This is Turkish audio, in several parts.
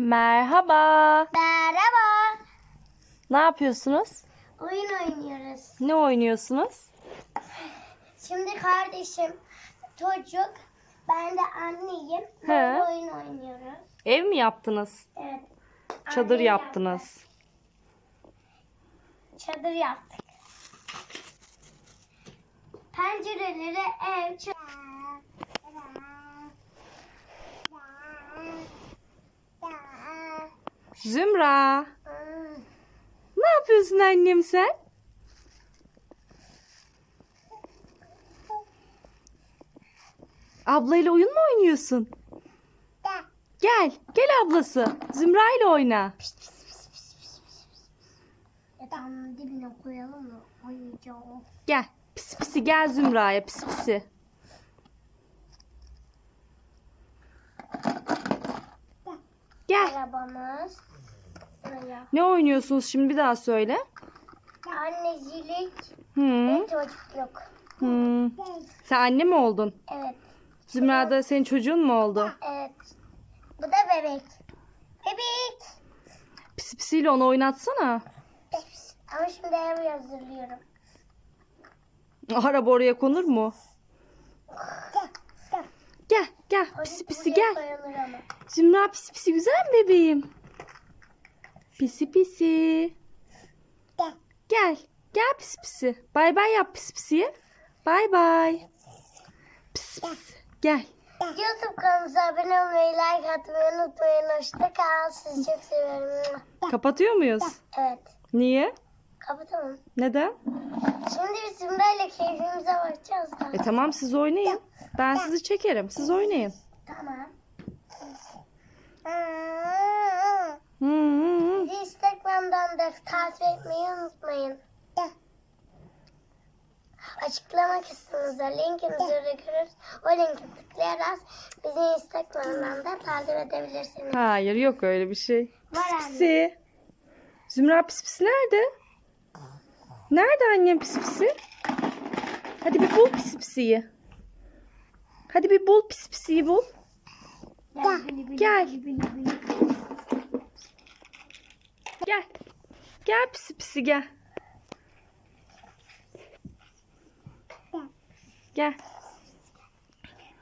Merhaba. Merhaba. Ne yapıyorsunuz? Oyun oynuyoruz. Ne oynuyorsunuz? Şimdi kardeşim çocuk, ben de anneyim. Böyle oyun oynuyoruz. Ev mi yaptınız? Evet. Çadır Annem yaptınız. yaptı. Çadır yaptık. Pencereleri ev çadır. Zümra. Ne yapıyorsun annem sen? Ablayla oyun mu oynuyorsun? Gel. Gel ablası. Zümra ile oyna. Yatağın dibine koyalım mı? Oynayacağım. Gel. Pis pisi gel Zümra'ya pis pisi. Gel. Arabamız. Buraya. Ne oynuyorsunuz şimdi bir daha söyle. Annecilik Hı. ve çocukluk. Hı. Sen anne mi oldun? Evet. Zümra da senin çocuğun mu oldu? Evet. Bu da bebek. Bebek. Pis pisiyle onu oynatsana. Ama şimdi ev hazırlıyorum. Araba oraya konur mu? Gel gel pisi pisi gel. Zümra pisi pisi güzel mi bebeğim? Pisi pisi. Gel. Gel. Gel pisi pisi. Bay bay yap pisi pisiye. Bay bay. Pisi pisi. Gel. YouTube kanalımıza abone olmayı, like atmayı unutmayın. Hoşça kal. Sizi çok seviyorum. Kapatıyor muyuz? Evet. Niye? Kapatalım. Neden? Şimdi biz Zümra'yla keyfimize bakacağız da. E tamam siz oynayın. Ben sizi çekerim. Siz oynayın. Tamam. Hı hı hı. Bizi Instagram'dan da takip etmeyi unutmayın. Açıklama kısmımıza linkimizi bırakırız. O linki tıklayarak bizi Instagram'dan da takip edebilirsiniz. Hayır yok öyle bir şey. Var Pis anne. pisi. Zümra pis pisi nerede? Nerede annem pis pisi? Hadi bir bul pis pisiyi. Hadi bir bul pis pisiyi bul. Gel. Gel. Gel pisi pisi gel. Gel.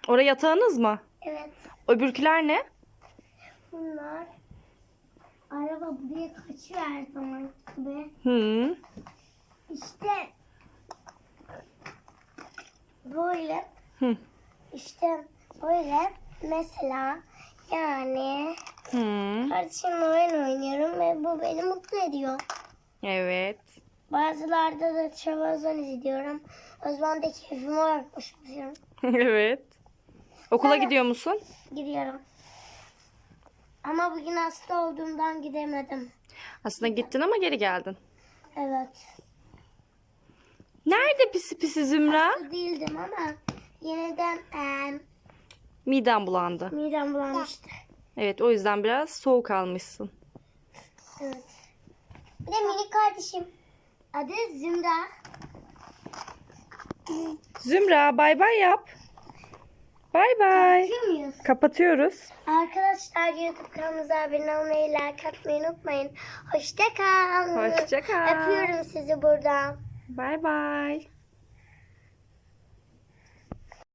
Oraya yatağınız mı? Evet. Öbürküler ne? Bunlar araba buraya kaçıyor her zaman gibi. Hı. İşte böyle Hı. işte böyle mesela yani Hı. kardeşimle oyun oynuyorum bu beni mutlu ediyor. Evet. Bazılarda da televizyon izliyorum. O zaman da keyfime bakmışım. evet. Okula Evet. gidiyor musun? Gidiyorum. Ama bugün hasta olduğumdan gidemedim. Aslında gittin ama geri geldin. Evet. Nerede pisi pisi Zümra? Hasta değildim ama yeniden eee Midem bulandı. midem bulanmıştı. Evet o yüzden biraz soğuk almışsın. Evet. Bir de minik kardeşim. Adı Zümra. Zümra bay bay yap. Bay bay. Muyuz? Kapatıyoruz. Arkadaşlar YouTube kanalımıza abone olmayı, like atmayı unutmayın. Hoşça kal. Hoşça kal. Öpüyorum sizi buradan. Bay bay.